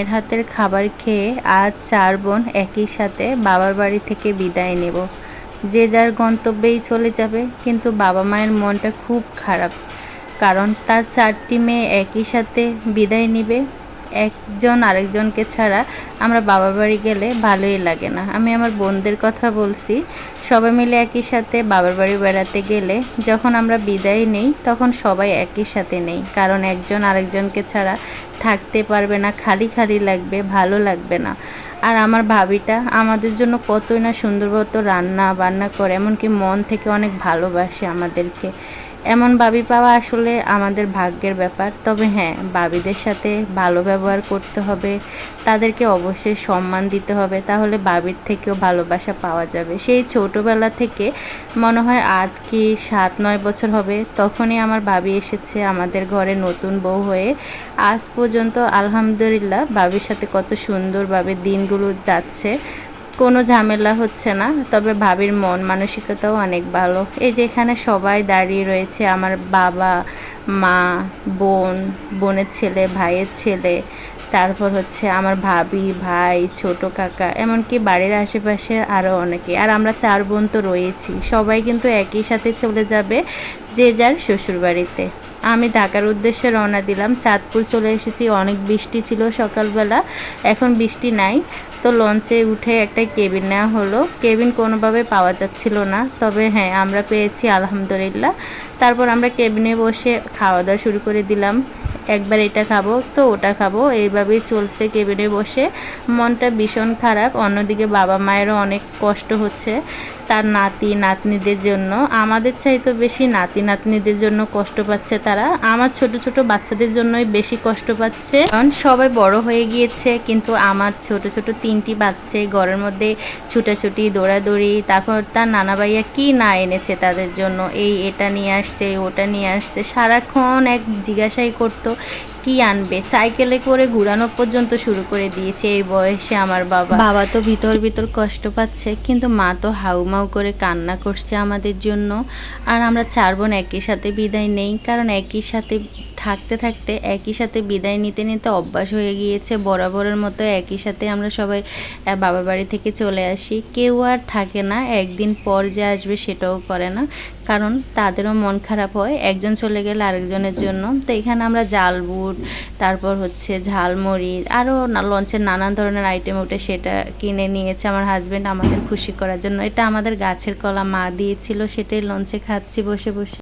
মায়ের হাতের খাবার খেয়ে আজ চার বোন একই সাথে বাবার বাড়ি থেকে বিদায় নেব। যে যার গন্তব্যেই চলে যাবে, কিন্তু বাবা মায়ের মনটা খুব খারাপ। কারণ তার চারটি মেয়ে একই সাথে বিদায় নিবে একজন আরেকজনকে ছাড়া আমরা বাবার বাড়ি গেলে ভালোই লাগে না। আমি আমার বোনদের কথা বলছি, সবাই মিলে একই সাথে বাবার বাড়ি বেড়াতে গেলে যখন আমরা বিদায় নেই তখন সবাই একই সাথে নেই। কারণ একজন আরেকজনকে ছাড়া থাকতে পারবে না, খালি খালি লাগবে, ভালো লাগবে না। আর আমার ভাবিটা আমাদের জন্য কতই না সুন্দর মতো রান্না বান্না করে, এমনকি মন থেকে অনেক ভালোবাসে আমাদেরকে। এমন বাবি পাওয়া আসলে আমাদের ভাগ্যের ব্যাপার। তবে হ্যাঁ বাবিদের সাথে ভালো ব্যবহার করতে হবে, তাদেরকে অবশ্যই সম্মান দিতে হবে, তাহলে বাবির থেকেও ভালোবাসা পাওয়া যাবে। সেই ছোটোবেলা থেকে মনে হয় আট কি সাত নয় বছর হবে, তখনই আমার বাবি এসেছে আমাদের ঘরে নতুন বউ হয়ে। আজ পর্যন্ত আলহামদুলিল্লাহ বাবির সাথে কত সুন্দরভাবে দিনগুলো যাচ্ছে। কোনো ঝামেলা হচ্ছে না, তবে ভাবির মন, মানসিকতাও অনেক ভালো। এই যে এখানে সবাই দাঁড়িয়ে রয়েছে, আমার বাবা, মা, বোন, বোনের ছেলে, ভাইয়ের ছেলে। তারপর হচ্ছে আমার ভাবি, ভাই, ছোট কাকা, এমনকি বাড়ির আশেপাশে আরও অনেকে। আর আমরা চার বোন তো রয়েছি, সবাই কিন্তু একই সাথে চলে যাবে যে যার শ্বশুরবাড়িতে। আমি ঢাকার উদ্দেশ্যে রওনা দিলাম, চাঁদপুর চলে এসেছি, অনেক বৃষ্টি ছিল সকালবেলা, এখন বৃষ্টি নাই। তো লঞ্চে উঠে একটা কেবিন নেওয়া হলো। কেবিন কোনোভাবে পাওয়া যাচ্ছিল না, তবে হ্যাঁ আমরা পেয়েছি, আলহামদুলিল্লাহ। তারপর আমরা কেবিনে বসে খাওয়া দাওয়া শুরু করে দিলাম। একবার এটা খাব, তো ওটা খাব। এইভাবেই চলছে কেবিনে বসে। মনটা ভীষণ খারাপ। অন্যদিকে বাবা মায়েরও অনেক কষ্ট হচ্ছে। তার নাতি, নাতনিদের জন্য। আমাদের চাইতে বেশি নাতি, নাতনিদের জন্য কষ্ট পাচ্ছে তারা। আমার ছোট ছোট বাচ্চাদের জন্যই বেশি কষ্ট পাচ্ছে। কারণ সবাই বড় হয়ে গিয়েছে, কিন্তু আমার ছোট ছোট তিনটি বাচ্চা, ঘরের মধ্যে ছুটাছুটি, দৌড়াদৌড়ি, তারপর তার নানা ভাইয়া কি না এনেছে তাদের জন্য। এই এটা নিয়ে আসছে, ওটা নিয়ে আসছে। সারাক্ষণ এক জিজ্ঞাসাই করতো কি আনবে? সাইকেলে করে ঘুরানো পর্যন্ত শুরু করে দিয়েছে এই বয়সে আমার বাবা। বাবা তো ভিতর ভিতর কষ্ট পাচ্ছে, কিন্তু মা তো হাউমাউ করে কান্না করছে আমাদের জন্য। আর আমরা চার বোন একই সাথে বিদায় নেই, কারণ একই সাথে থাকতে থাকতে একই সাথে বিদায় নিতে নিতে অভ্যাস হয়ে গিয়েছে। বরাবরের মতো একই সাথে আমরা সবাই বাবার বাড়ি থেকে চলে আসি। কেউ আর থাকে না, একদিন পর যে আসবে সেটাও করে না। কারণ তাদেরও মন খারাপ হয়, একজন চলে গেলে আরেকজনের জন্য। তো এখানে আমরা জাল বুট, তারপর হচ্ছে ঝালমুড়ি আরও লঞ্চের নানান ধরনের আইটেম উঠে সেটা কিনে নিয়েছে আমার হাজব্যান্ড আমাদের খুশি করার জন্য। এটা আমাদের গাছের কলা মা দিয়েছিল, সেটাই লঞ্চে খাচ্ছি বসে বসে।